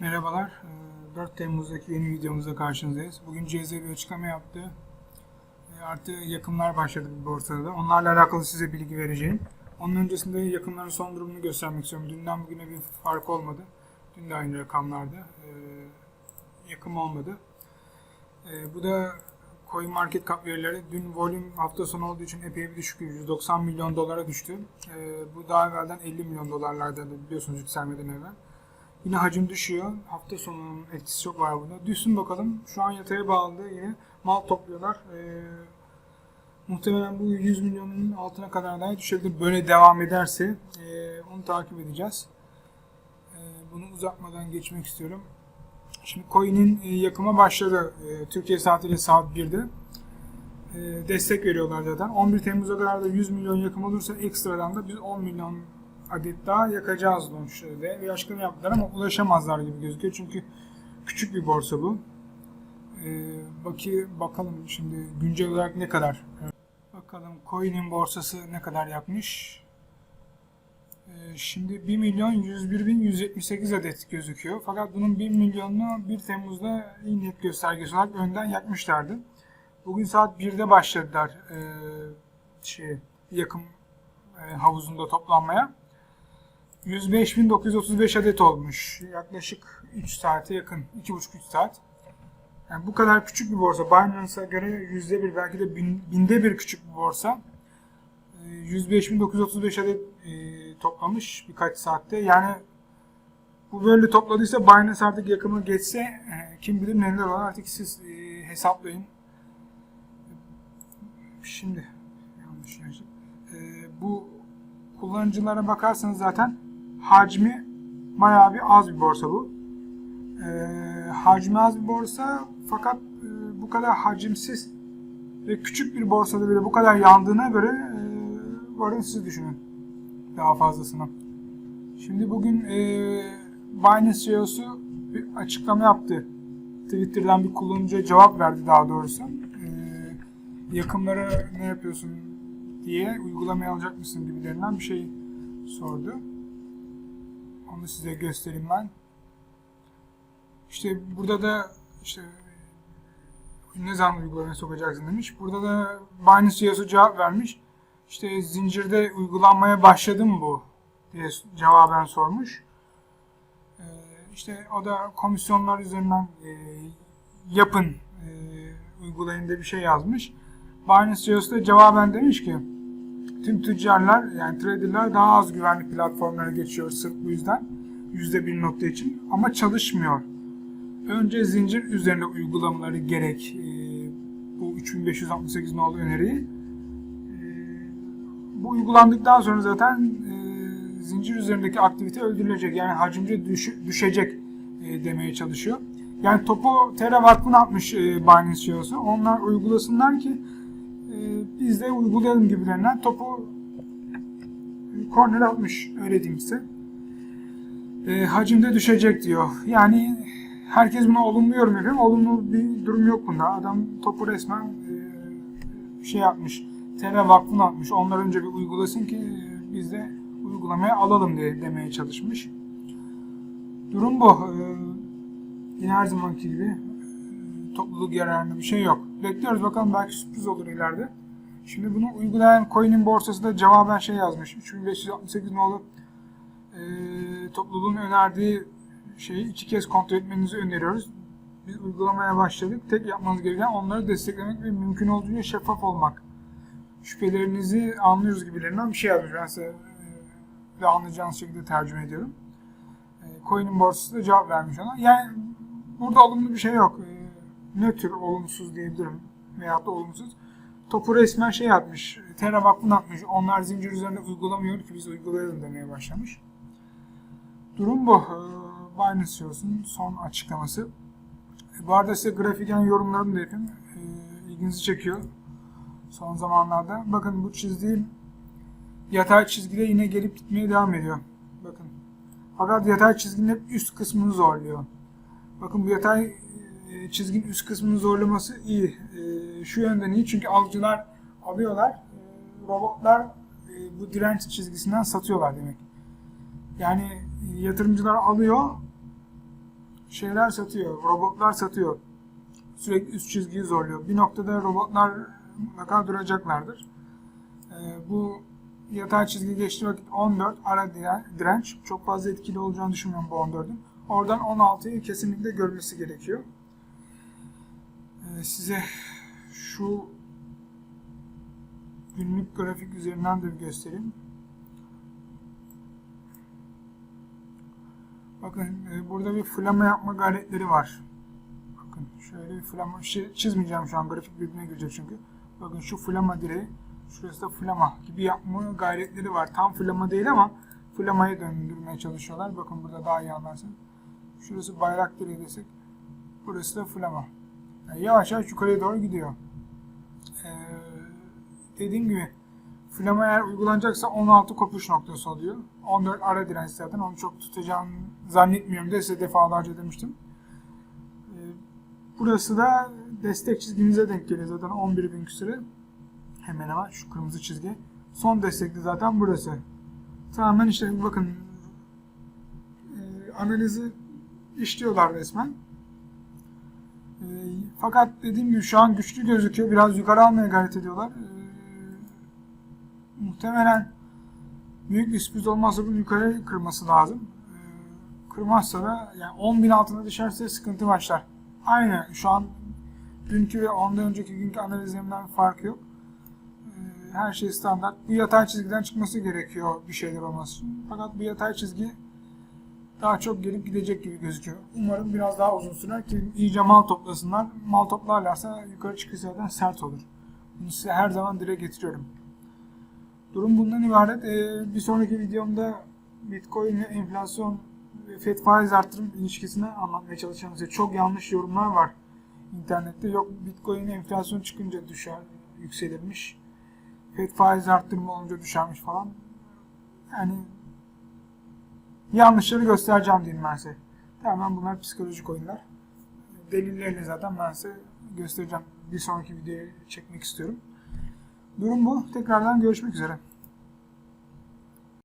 Merhabalar. Ee, 4 Temmuz'daki yeni videomuzda karşınızdayız. Bugün CZ bir açıklama yaptı. Ee, Artı yakımlar başladı bu borsada da. Onlarla alakalı size bilgi vereceğim. Onun öncesinde yakımların son durumunu göstermek istiyorum. Dünden bugüne bir fark olmadı. Dün de aynı rakamlarda. Ee, Yakım olmadı. Ee, Bu da Coin Market Cap verileri. Dün volüm hafta sonu olduğu için epey bir düşük. 190 milyon dolara düştü. Ee, Bu daha evvelden 50 milyon dolarlarda biliyorsunuz yükselmeden evvel. Yine hacim düşüyor. Hafta sonunun etkisi çok var bunda. Düşsün bakalım. Şu an yataya bağlı yine mal topluyorlar. Ee, muhtemelen bu 100 milyonun altına kadar daha düşebilir. Böyle devam ederse ee, onu takip edeceğiz. Ee, bunu uzatmadan geçmek istiyorum. Şimdi coin'in e, yakıma başladı. E, Türkiye saatiyle saat 1'de. E, destek veriyorlar zaten. 11 Temmuz'a kadar da 100 milyon yakım olursa ekstradan da biz 10 milyon adet daha yakacağız Launch'da bir açıklama yaptılar ama ulaşamazlar gibi gözüküyor. Çünkü küçük bir borsa bu. Ee, baki bakalım şimdi güncel olarak ne kadar. Bakalım coin'in borsası ne kadar yapmış. Ee, şimdi 1 milyon 101 bin 178 adet gözüküyor. Fakat bunun 1 milyonunu 1 Temmuz'da net göstergesi olarak önden yakmışlardı. Bugün saat 1'de başladılar ee, şey yakın e, havuzunda toplanmaya. 105.935 adet olmuş. Yaklaşık 3 saate yakın. 2,5-3 saat. Yani bu kadar küçük bir borsa. Binance'a göre %1 belki de bin, binde bir küçük bir borsa. Ee, 105.935 adet e, toplamış birkaç saatte. Yani bu böyle topladıysa Binance artık yakımı geçse e, kim bilir neler olur artık siz e, hesaplayın. Şimdi yanlış. E, bu kullanıcılara bakarsanız zaten hacmi bayağı bir az bir borsa bu. Ee, hacmi az bir borsa fakat e, bu kadar hacimsiz ve küçük bir borsada bile bu kadar yandığına göre e, varın siz düşünün daha fazlasını. Şimdi bugün e, Binance CEO'su bir açıklama yaptı. Twitter'dan bir kullanıcıya cevap verdi daha doğrusu. E, yakınlara ne yapıyorsun diye uygulamaya alacak mısın gibilerinden bir şey sordu. Onu size göstereyim ben. İşte burada da işte ne zaman uygulamaya sokacaksın demiş. Burada da Binance CEO'su cevap vermiş. İşte zincirde uygulanmaya başladı mı bu diye cevaben sormuş. Ee, işte o da komisyonlar üzerinden e, yapın e, uygulayın diye bir şey yazmış. Binance CEO'su da cevaben demiş ki tüm tüccarlar yani traderlar daha az güvenli platformlara geçiyor sırf bu yüzden. %1 nokta için ama çalışmıyor. Önce zincir üzerinde uygulamaları gerek e, bu 3568 nolu öneriyi. E, bu uygulandıktan sonra zaten e, zincir üzerindeki aktivite öldürülecek. Yani hacimce düş, düşecek e, demeye çalışıyor. Yani topu terawattını atmış e, Binance CEO'su. Onlar uygulasınlar ki e, biz de uygulayalım gibilerinden topu korner atmış öyle diyeyim size. E, hacimde düşecek diyor. Yani herkes buna olumlu yorum yapıyor. Olumlu bir durum yok bunda. Adam topu resmen e, şey yapmış. Terra vakfına atmış. Onlar önce bir uygulasın ki e, biz de uygulamaya alalım diye demeye çalışmış. Durum bu. E, yine her zamanki gibi e, topluluk yararında bir şey yok. Bekliyoruz bakalım belki sürpriz olur ileride. Şimdi bunu uygulayan coin'in borsası da cevaben şey yazmış. 3568 nolu e, topluluğun önerdiği şeyi iki kez kontrol etmenizi öneriyoruz. Biz uygulamaya başladık. Tek yapmanız gereken onları desteklemek ve mümkün olduğunca şeffaf olmak. Şüphelerinizi anlıyoruz gibilerinden bir şey yazmış. Ben size e, anlayacağınız şekilde tercüme ediyorum. E, Coin'in borsası da cevap vermiş ona. Yani burada olumlu bir şey yok. E, nötr, olumsuz diyebilirim. Veyahut da olumsuz. Topu resmen şey atmış. Terra vakfını atmış. Onlar zincir üzerinde uygulamıyor ki biz uygulayalım demeye başlamış. Durum bu. Binance CEO'sunun son açıklaması. E, bu arada size grafiken yorumlarını da yapayım. E, ilginizi çekiyor. Son zamanlarda. Bakın bu çizdiğim yatay çizgide yine gelip gitmeye devam ediyor. Bakın. Fakat yatay çizginin hep üst kısmını zorluyor. Bakın bu yatay e, çizginin üst kısmını zorlaması iyi. E, şu yönden iyi çünkü alıcılar alıyorlar. Robotlar bu direnç çizgisinden satıyorlar demek. Yani yatırımcılar alıyor şeyler satıyor, robotlar satıyor. Sürekli üst çizgiyi zorluyor. Bir noktada robotlar mutlaka duracaklardır. Ee, bu yatay çizgi geçtiği vakit 14 ara dire- direnç. Çok fazla etkili olacağını düşünmüyorum bu 14'ün. Oradan 16'yı kesinlikle görmesi gerekiyor. Ee, size şu günlük grafik üzerinden de bir göstereyim. Bakın e, burada bir flama yapma gayretleri var. Bakın şöyle bir flama şey çizmeyeceğim şu an grafik birbirine girecek çünkü. Bakın şu flama direği, şurası da flama gibi yapma gayretleri var. Tam flama değil ama flamayı döndürmeye çalışıyorlar. Bakın burada daha iyi anlarsın. Şurası bayrak direği desek, burası da flama. Yani yavaş yavaş yukarıya doğru gidiyor. Ee, dediğim gibi flama eğer uygulanacaksa 16 kopuş noktası oluyor. 14 ara direnç zaten onu çok tutacağını zannetmiyorum de size defalarca demiştim. Ee, burası da destek çizgimize denk geliyor zaten 11 bin küsürü. Hemen hemen şu kırmızı çizgi. Son destekli zaten burası. Tamamen işte bakın e, analizi işliyorlar resmen. E, fakat dediğim gibi şu an güçlü gözüküyor. Biraz yukarı almaya gayret ediyorlar. Muhtemelen büyük bir sürpriz olmazsa bunu yukarı kırması lazım. E, kırmazsa da yani 10 bin altına düşerse sıkıntı başlar. Aynı şu an dünkü ve ondan önceki günkü analizlerimden farkı yok. E, her şey standart. Bu yatay çizgiden çıkması gerekiyor bir şeyler olması için. Fakat bu yatay çizgi daha çok gelip gidecek gibi gözüküyor. Umarım biraz daha uzun sürer ki iyice mal toplasınlar. Mal toplarlarsa yukarı çıkış zaten sert olur. Bunu size her zaman dile getiriyorum. Durum bundan ibaret. Ee, bir sonraki videomda Bitcoin ve enflasyon FED faiz artırım ilişkisini anlatmaya çalışacağım size. Çok yanlış yorumlar var internette. Yok Bitcoin enflasyon çıkınca düşer, yükselirmiş. FED faiz arttırma olunca düşermiş falan. Yani yanlışları göstereceğim diyeyim ben size. Tamamen bunlar psikolojik oyunlar. Delillerini zaten ben size göstereceğim. Bir sonraki videoyu çekmek istiyorum. Durum bu. Tekrardan görüşmek üzere.